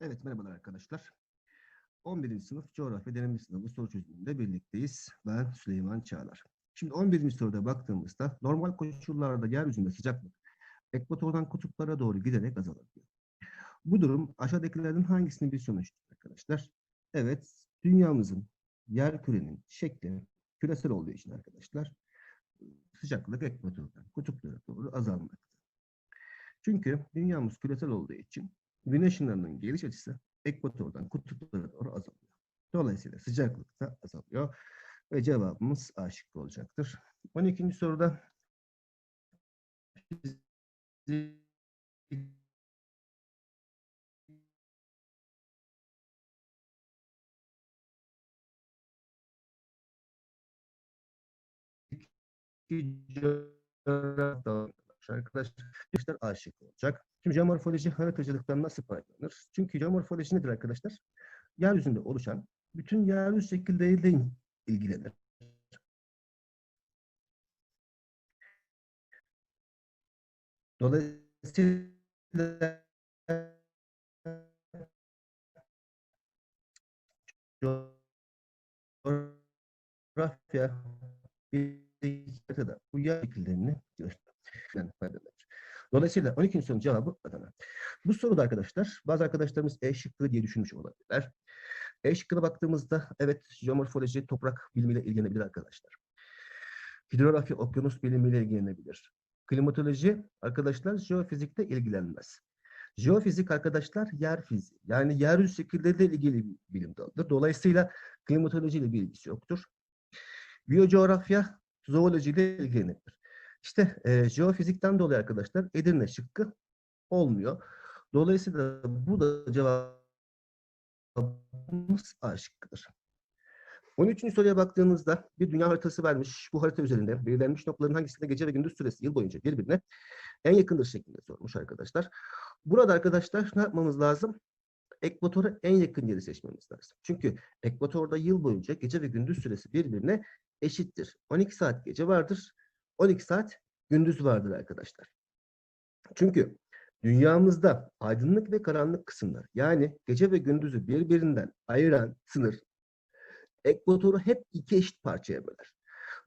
Evet, merhabalar arkadaşlar. 11. sınıf coğrafya deneme sınavı soru çözümünde birlikteyiz. Ben Süleyman Çağlar. Şimdi 11. soruda baktığımızda normal koşullarda yeryüzünde sıcaklık ekvatordan kutuplara doğru giderek azalır diyor. Bu durum aşağıdakilerden hangisinin bir sonuçtur arkadaşlar? Evet, dünyamızın, yer kürenin şekli küresel olduğu için arkadaşlar sıcaklık ekvatordan kutuplara doğru azalmakta. Çünkü dünyamız küresel olduğu için güneş ışınlarının geliş açısı ekvatordan kutuplara doğru azalıyor. Dolayısıyla sıcaklık da azalıyor. Ve cevabımız A şıkkı olacaktır. 12. soruda arkadaşlar arkadaşlar A şıkkı olacak. Şimdi jeomorfoloji haritacılıktan nasıl faydalanır? Çünkü jeomorfoloji nedir arkadaşlar? Yeryüzünde oluşan bütün yeryüzü şekilleriyle ilgilenir. Dolayısıyla coğrafya haritada bu yer şekillerini gösterir. faydalanır. Dolayısıyla 12. sorunun cevabı Adana. Bu soruda arkadaşlar bazı arkadaşlarımız E şıkkı diye düşünmüş olabilirler. E şıkkına baktığımızda evet jeomorfoloji toprak bilimiyle ilgilenebilir arkadaşlar. Hidrografi okyanus bilimiyle ilgilenebilir. Klimatoloji arkadaşlar jeofizikte ilgilenmez. Jeofizik arkadaşlar yer fiziği yani yeryüzü şekilleriyle ilgili bir bilim dalıdır. Dolayısıyla klimatoloji ile bir ilgisi yoktur. Biyocoğrafya zooloji ile ilgilenebilir. İşte e, jeofizikten dolayı arkadaşlar Edirne şıkkı olmuyor. Dolayısıyla bu da cevabımız A şıkkıdır. 13. soruya baktığımızda bir dünya haritası vermiş. Bu harita üzerinde belirlenmiş noktaların hangisinde gece ve gündüz süresi yıl boyunca birbirine en yakındır şeklinde sormuş arkadaşlar. Burada arkadaşlar ne yapmamız lazım? Ekvatora en yakın yeri seçmemiz lazım. Çünkü ekvatorda yıl boyunca gece ve gündüz süresi birbirine eşittir. 12 saat gece vardır. 12 saat gündüz vardır arkadaşlar. Çünkü dünyamızda aydınlık ve karanlık kısımlar yani gece ve gündüzü birbirinden ayıran sınır ekvatoru hep iki eşit parçaya böler.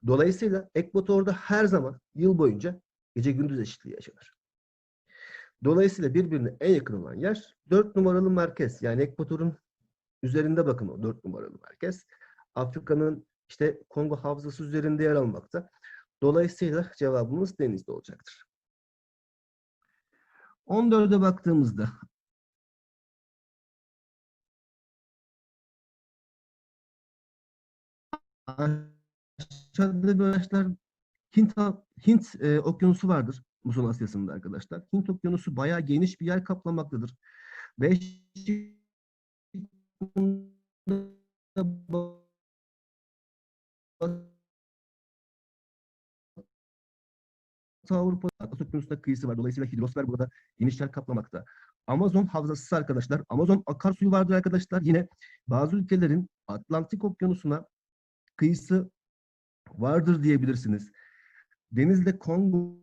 Dolayısıyla ekvatorda her zaman yıl boyunca gece gündüz eşitliği yaşanır. Dolayısıyla birbirine en yakın olan yer 4 numaralı merkez. Yani ekvatorun üzerinde bakın o 4 numaralı merkez. Afrika'nın işte Kongo havzası üzerinde yer almakta. Dolayısıyla cevabımız denizde olacaktır. 14'e baktığımızda aşağıda böyle Hint, Hint e, okyanusu vardır Muson Asyası'nda arkadaşlar. Hint okyanusu bayağı geniş bir yer kaplamaktadır. Beş Avrupa Atlas kıyısı var. Dolayısıyla hidrosfer burada geniş yer kaplamakta. Amazon havzası arkadaşlar. Amazon akarsuyu vardır arkadaşlar. Yine bazı ülkelerin Atlantik Okyanusu'na kıyısı vardır diyebilirsiniz. Denizde Kongo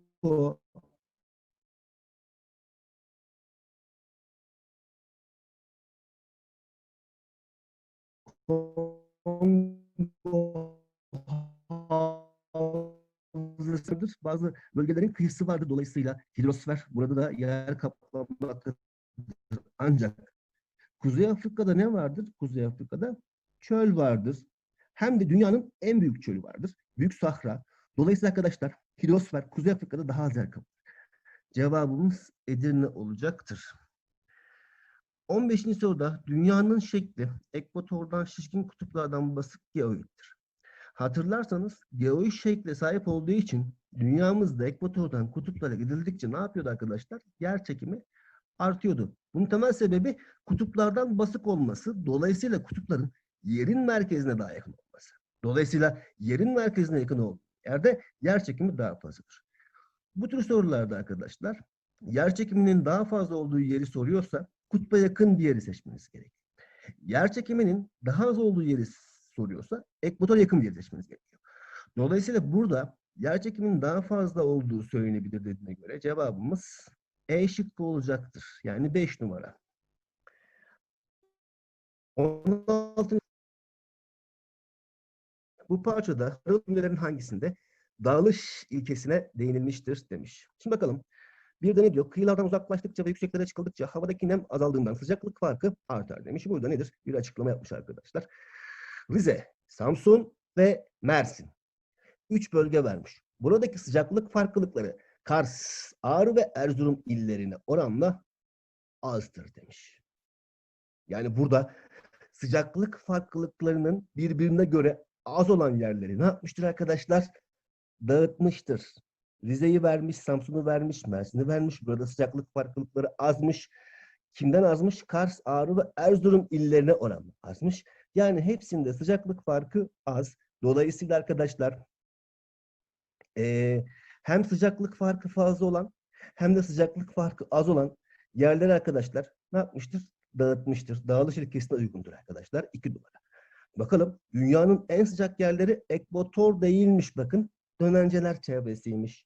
Kongo havzasıdır. Bazı bölgelerin kıyısı vardır. Dolayısıyla hidrosfer burada da yer kaplamaktadır. Ancak Kuzey Afrika'da ne vardır? Kuzey Afrika'da çöl vardır. Hem de dünyanın en büyük çölü vardır. Büyük Sahra. Dolayısıyla arkadaşlar hidrosfer Kuzey Afrika'da daha az yer kaplar. Cevabımız Edirne olacaktır. 15. soruda dünyanın şekli ekvatordan şişkin kutuplardan basık geoiddir. Hatırlarsanız geoid şekle sahip olduğu için dünyamızda ekvatordan kutuplara gidildikçe ne yapıyordu arkadaşlar? Yer çekimi artıyordu. Bunun temel sebebi kutuplardan basık olması. Dolayısıyla kutupların yerin merkezine daha yakın olması. Dolayısıyla yerin merkezine yakın olduğu yerde yer çekimi daha fazladır. Bu tür sorularda arkadaşlar yer çekiminin daha fazla olduğu yeri soruyorsa kutba yakın bir yeri seçmeniz gerekiyor. Yer çekiminin daha az olduğu yeri soruyorsa ekvatora yakın bir seçmeniz gerekiyor. Dolayısıyla burada yer çekiminin daha fazla olduğu söylenebilir dediğine göre cevabımız E şıkkı olacaktır. Yani 5 numara. 16. Bu parçada cümlelerin hangisinde dağılış ilkesine değinilmiştir demiş. Şimdi bakalım. Bir de ne diyor? Kıyılardan uzaklaştıkça ve yükseklere çıkıldıkça havadaki nem azaldığından sıcaklık farkı artar demiş. Burada nedir? Bir açıklama yapmış arkadaşlar. Rize, Samsun ve Mersin. Üç bölge vermiş. Buradaki sıcaklık farklılıkları Kars, Ağrı ve Erzurum illerine oranla azdır demiş. Yani burada sıcaklık farklılıklarının birbirine göre az olan yerleri ne yapmıştır arkadaşlar? Dağıtmıştır. Rize'yi vermiş, Samsun'u vermiş, Mersin'i vermiş. Burada sıcaklık farklılıkları azmış. Kimden azmış? Kars, Ağrı ve Erzurum illerine oranla azmış. Yani hepsinde sıcaklık farkı az. Dolayısıyla arkadaşlar eee, hem sıcaklık farkı fazla olan hem de sıcaklık farkı az olan yerleri arkadaşlar ne yapmıştır? Dağıtmıştır. Dağılış ilkesine uygundur arkadaşlar. 2 numara. Bakalım dünyanın en sıcak yerleri ekvator değilmiş bakın. Dönenceler çevresiymiş.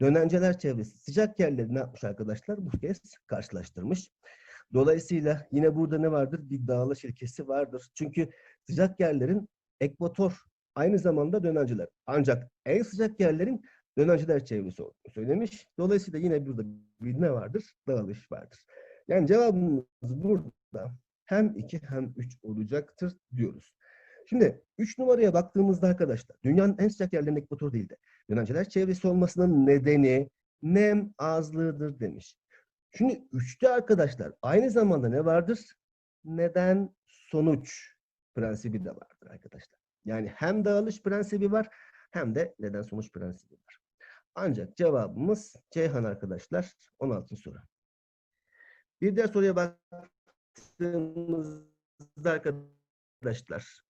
Dönenceler çevresi sıcak yerleri ne yapmış arkadaşlar? Bu kez karşılaştırmış. Dolayısıyla yine burada ne vardır? Bir dağılış ilkesi vardır. Çünkü sıcak yerlerin ekvator aynı zamanda dönenceler. Ancak en sıcak yerlerin dönenceler çevresi olduğunu söylemiş. Dolayısıyla yine burada bir ne vardır? Dağılış vardır. Yani cevabımız burada hem 2 hem 3 olacaktır diyoruz. Şimdi 3 numaraya baktığımızda arkadaşlar dünyanın en sıcak yerlerinin ekvator değil de dönenceler çevresi olmasının nedeni nem azlığıdır demiş. Şimdi 3'te arkadaşlar aynı zamanda ne vardır? Neden sonuç prensibi de vardır arkadaşlar. Yani hem dağılış prensibi var hem de neden sonuç prensibi var. Ancak cevabımız Ceyhan arkadaşlar 16. soru. Bir diğer soruya baktığımızda arkadaşlar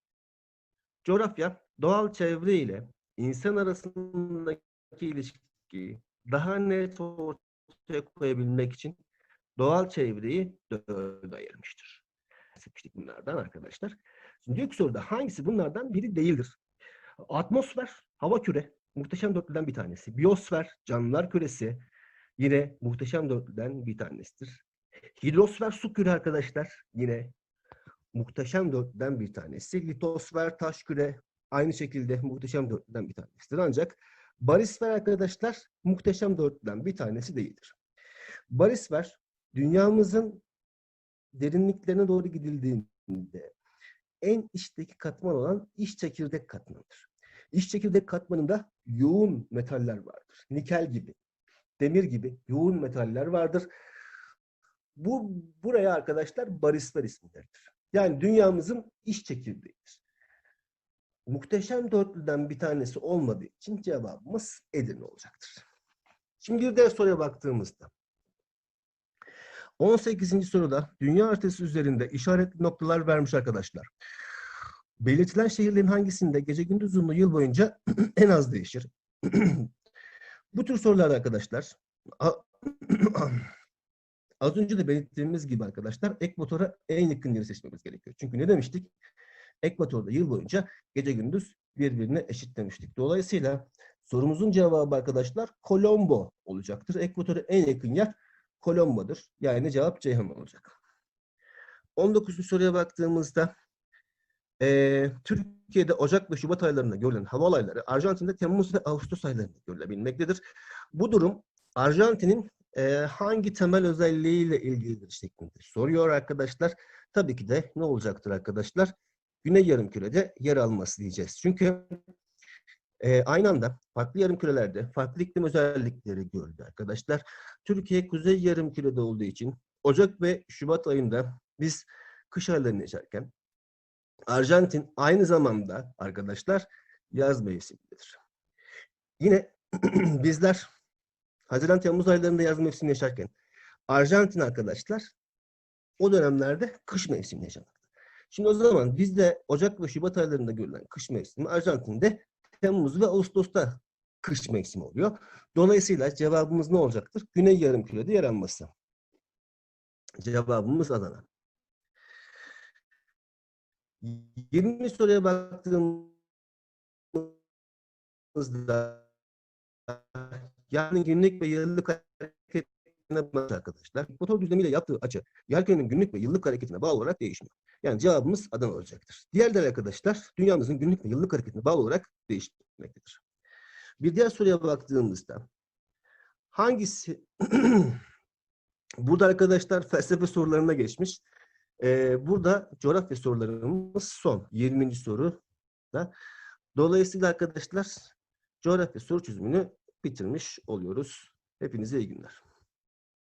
coğrafya doğal çevre ile insan arasındaki ilişkiyi daha net ortaya koyabilmek için doğal çevreyi dörde ayırmıştır. Bahsetmiştik bunlardan arkadaşlar. Şimdi diyor ki soruda hangisi bunlardan biri değildir? Atmosfer, hava küre, muhteşem dörtlüden bir tanesi. Biyosfer, canlılar küresi, yine muhteşem dörtlüden bir tanesidir. Hidrosfer, su küre arkadaşlar, yine muhteşem dörtlüden bir tanesi. Litosfer, taş küre, aynı şekilde muhteşem dörtlüden bir tanesidir. Ancak barisfer arkadaşlar muhteşem dörtlüden bir tanesi değildir. Barisfer, dünyamızın derinliklerine doğru gidildiğinde en içteki katman olan iç çekirdek katmanıdır. İç çekirdek katmanında yoğun metaller vardır. Nikel gibi, demir gibi yoğun metaller vardır. Bu buraya arkadaşlar barisfer ismi. Yani dünyamızın iç çekirdeğidir. Muhteşem dörtlüden bir tanesi olmadığı için cevabımız Edirne olacaktır. Şimdi bir diğer soruya baktığımızda 18. soruda dünya haritası üzerinde işaretli noktalar vermiş arkadaşlar. Belirtilen şehirlerin hangisinde gece gündüz uzunluğu yıl boyunca en az değişir? Bu tür sorular arkadaşlar az önce de belirttiğimiz gibi arkadaşlar ekvatora en yakın yeri seçmemiz gerekiyor. Çünkü ne demiştik? Ekvatorda yıl boyunca gece gündüz birbirine eşit demiştik. Dolayısıyla sorumuzun cevabı arkadaşlar Kolombo olacaktır. Ekvatora en yakın yer Kolombo'dur. Yani cevap Ceyhan olacak. 19. soruya baktığımızda e, Türkiye'de Ocak ve Şubat aylarında görülen hava olayları Arjantin'de Temmuz ve Ağustos aylarında görülebilmektedir. Bu durum Arjantin'in e, hangi temel özelliğiyle ilgilidir şeklinde soruyor arkadaşlar. Tabii ki de ne olacaktır arkadaşlar? Güney yarımkürede yer alması diyeceğiz. Çünkü e, aynı anda farklı yarımkürelerde farklı iklim özellikleri gördü arkadaşlar. Türkiye kuzey yarımkürede olduğu için Ocak ve Şubat ayında biz kış aylarını yaşarken Arjantin aynı zamanda arkadaşlar yaz mevsimindedir. Yine bizler Haziran Temmuz aylarında yaz mevsimini yaşarken Arjantin arkadaşlar o dönemlerde kış mevsimini yaşamakta. Şimdi o zaman bizde Ocak ve Şubat aylarında görülen kış mevsimi Arjantin'de Temmuz ve Ağustos'ta kış mevsimi oluyor. Dolayısıyla cevabımız ne olacaktır? Güney yarımkürede yer alması. Cevabımız Adana. 20 soruya baktığımızda yani günlük ve yıllık hareket arkadaşlar. Motor düzlemiyle yaptığı açı yerkürenin günlük ve yıllık hareketine bağlı olarak değişmiyor. Yani cevabımız Adana olacaktır. Diğer değerli arkadaşlar dünyamızın günlük ve yıllık hareketine bağlı olarak değişmektedir. Bir diğer soruya baktığımızda hangisi burada arkadaşlar felsefe sorularına geçmiş. Ee, burada coğrafya sorularımız son. 20. soru da. Dolayısıyla arkadaşlar coğrafya soru çözümünü bitirmiş oluyoruz. Hepinize iyi günler.